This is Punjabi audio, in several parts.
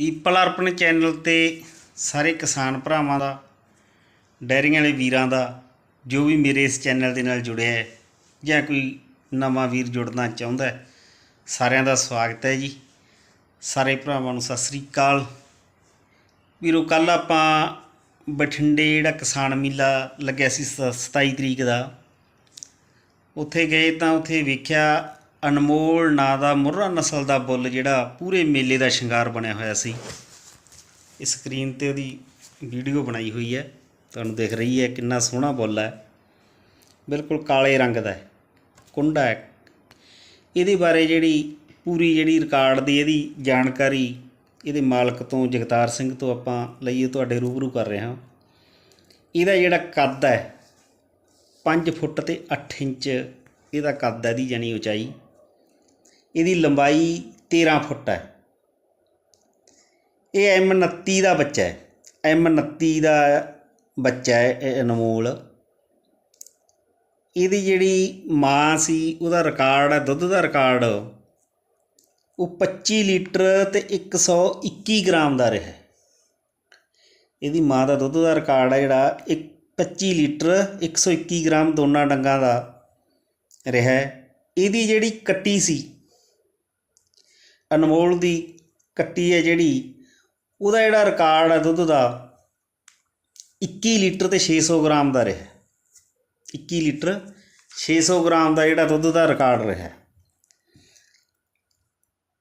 ਪੀਪਲ ਅਰਪਣ ਚੈਨਲ ਤੇ ਸਾਰੇ ਕਿਸਾਨ ਭਰਾਵਾਂ ਦਾ, ਡੈਰੀਆਂ ਵਾਲੇ ਵੀਰਾਂ ਦਾ, ਜੋ ਵੀ ਮੇਰੇ ਇਸ ਚੈਨਲ ਦੇ ਨਾਲ ਜੁੜਿਆ ਹੈ ਜਾਂ ਕੋਈ ਨਵਾਂ ਵੀਰ ਜੁੜਨਾ ਚਾਹੁੰਦਾ ਹੈ, ਸਾਰਿਆਂ ਦਾ ਸਵਾਗਤ ਹੈ ਜੀ। ਸਾਰੇ ਭਰਾਵਾਂ ਨੂੰ ਸਤਿ ਸ੍ਰੀ ਅਕਾਲ। ਵੀਰੋ ਕੱਲ ਆਪਾਂ ਬਠਿੰਡੇ ਜਿਹੜਾ ਕਿਸਾਨ ਮੇਲਾ ਲੱਗਿਆ ਸੀ ਸ- 27 ਤਰੀਕ ਦਾ, ਉੱਥੇ ਗਏ ਤਾਂ ਉੱਥੇ ਵੇਖਿਆ ਅਨਮੋਲ ਨਾਂ ਦਾ ਮੁਰਰਾ ਨਸਲ ਦਾ ਬੁੱਲ ਜਿਹੜਾ ਪੂਰੇ ਮੇਲੇ ਦਾ ਸ਼ਿੰਗਾਰ ਬਣਿਆ ਹੋਇਆ ਸੀ। ਇਸ ਸਕਰੀਨ ਤੇ ਉਹਦੀ ਵੀਡੀਓ ਬਣਾਈ ਹੋਈ ਹੈ। ਤੁਹਾਨੂੰ ਦਿਖ ਰਹੀ ਹੈ ਕਿੰਨਾ ਸੋਹਣਾ ਬੁੱਲ ਹੈ। ਬਿਲਕੁਲ ਕਾਲੇ ਰੰਗ ਦਾ ਹੈ। ਕੁੰਡਾ ਹੈ। ਇਹਦੇ ਬਾਰੇ ਜਿਹੜੀ ਪੂਰੀ ਜਿਹੜੀ ਰਿਕਾਰਡ ਦੀ ਇਹਦੀ ਜਾਣਕਾਰੀ ਇਹਦੇ ਮਾਲਕ ਤੋਂ ਜਗਤਾਰ ਸਿੰਘ ਤੋਂ ਆਪਾਂ ਲਈਏ, ਤੁਹਾਡੇ ਰੂਬਰੂ ਕਰ ਰਹੇ ਹਾਂ। ਇਹਦਾ ਜਿਹੜਾ ਕੱਦ ਹੈ 5 ਫੁੱਟ ਤੇ 8 ਇੰਚ, ਇਹਦਾ ਕੱਦ ਹੈ ਦੀ ਜਾਨੀ ਉਚਾਈ। ਇਹਦੀ ਲੰਬਾਈ 13 ਫੁੱਟ ਹੈ। ਇਹ M29 ਦਾ ਬੱਚਾ ਹੈ। M29 ਦਾ ਬੱਚਾ ਹੈ ਅਨਮੋਲ। ਇਹਦੀ ਜਿਹੜੀ ਮਾਂ ਸੀ, ਉਹਦਾ ਰਿਕਾਰਡ ਹੈ, ਦੁੱਧ ਦਾ ਰਿਕਾਰਡ ਉਹ 25 ਲੀਟਰ ਤੇ 121 ਗ੍ਰਾਮ ਦਾ ਰਿਹਾ ਇਹਦੀ ਮਾਂ ਦਾ ਦੁੱਧ ਦਾ ਰਿਕਾਰਡ ਹੈ ਜਿਹੜਾ ਇੱਕ 25 ਲੀਟਰ 121 ਗ੍ਰਾਮ ਦੋਨਾਂ ਡੰਗਾਂ ਦਾ ਰਿਹਾ ਇਹਦੀ ਜਿਹੜੀ ਕੱਟੀ ਸੀ ਅਨਮੋਲ ਦੀ ਕੱਟੀ ਹੈ ਜਿਹੜੀ, ਉਹਦਾ ਜਿਹੜਾ ਰਿਕਾਰਡ ਹੈ ਦੁੱਧ ਦਾ 21 ਲੀਟਰ ਤੇ 600 ਗ੍ਰਾਮ ਦਾ ਰਿਹਾ। 21 ਲੀਟਰ 600 ਗ੍ਰਾਮ ਦਾ ਜਿਹੜਾ ਦੁੱਧ ਦਾ ਰਿਕਾਰਡ ਰਿਹਾ।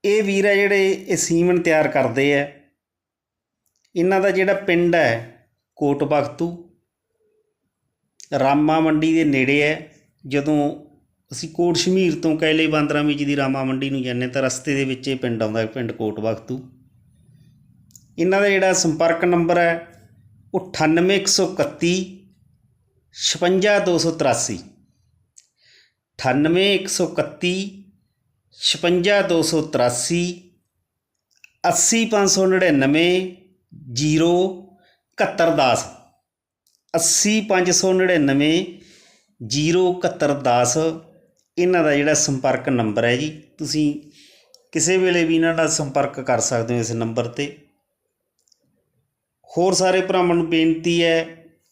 ਇਹ ਵੀਰ ਹੈ ਜਿਹੜੇ ਇਹ ਸੀਮਨ ਤਿਆਰ ਕਰਦੇ ਆ ਇਹਨਾਂ ਦਾ ਜਿਹੜਾ ਪਿੰਡ ਹੈ ਕੋਟ ਬਖਤੂ ਰਾਮਾ ਮੰਡੀ ਦੇ ਨੇੜੇ ਹੈ, ਜਦੋਂ ਅਸੀਂ ਕੋਟ ਸ਼ਮੀਰ ਤੋਂ ਕੈਲੇ ਬਾਂਦਰਾ ਜੀ ਦੀ ਰਾਮਾ ਮੰਡੀ ਨੂੰ ਜਾਂਦੇ ਤਾਂ ਰਸਤੇ ਦੇ ਵਿੱਚ ਇਹ ਪਿੰਡ ਆਉਂਦਾ ਪਿੰਡ ਕੋਟ ਬਖਤੂ ਇਹਨਾਂ ਦਾ ਜਿਹੜਾ ਸੰਪਰਕ ਨੰਬਰ ਹੈ, ਉਹ 98131 56283 98131 56283 80599 ਜ਼ੀਰੋ 7110 80599 ਜ਼ੀਰੋ 7110 ਇਹਨਾਂ ਦਾ ਜਿਹੜਾ ਸੰਪਰਕ ਨੰਬਰ ਹੈ ਜੀ, ਤੁਸੀਂ ਕਿਸੇ ਵੇਲੇ ਵੀ ਇਹਨਾਂ ਨਾਲ ਸੰਪਰਕ ਕਰ ਸਕਦੇ ਹੋ ਇਸ ਨੰਬਰ ਤੇ। ਹੋਰ ਸਾਰੇ ਭਰਾਵਾਂ ਨੂੰ ਬੇਨਤੀ ਹੈ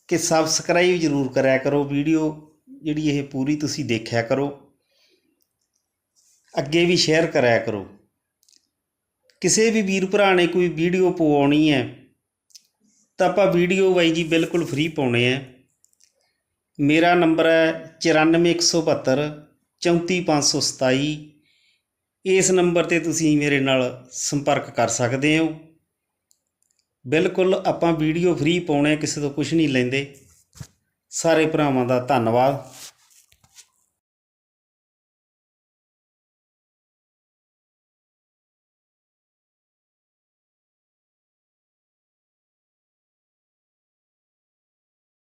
ਕਿ ਸਬਸਕ੍ਰਾਈਬ ਜ਼ਰੂਰ ਕਰਿਆ ਕਰੋ ਵੀਡੀਓ, ਜਿਹੜੀ ਇਹ ਪੂਰੀ ਤੁਸੀਂ ਦੇਖਿਆ ਕਰੋ। ਅੱਗੇ ਵੀ ਸ਼ੇਅਰ ਕਰਿਆ ਕਰੋ। ਕਿਸੇ ਵੀ ਵੀਰ ਭਰਾ ਨੇ ਕੋਈ ਵੀਡੀਓ ਪਵਾਉਣੀ ਹੈ, ਤਾਂ ਆਪਾਂ ਵੀਡੀਓ ਬਾਈ ਜੀ ਬਿਲਕੁਲ ਫ੍ਰੀ ਪਾਉਣੇ ਹੈ। ਮੇਰਾ ਨੰਬਰ ਹੈ 94172 34527 ਇਸ ਨੰਬਰ ਤੇ ਤੁਸੀਂ ਮੇਰੇ ਨਾਲ ਸੰਪਰਕ ਕਰ ਸਕਦੇ ਹੋ। ਬਿਲਕੁਲ ਆਪਾਂ ਵੀਡੀਓ ਫ੍ਰੀ ਪਾਉਣੇ ਕਿਸੇ ਤੋਂ ਕੁਝ ਨਹੀਂ ਲੈਂਦੇ। ਸਾਰੇ ਭਰਾਵਾਂ ਦਾ ਧੰਨਵਾਦ।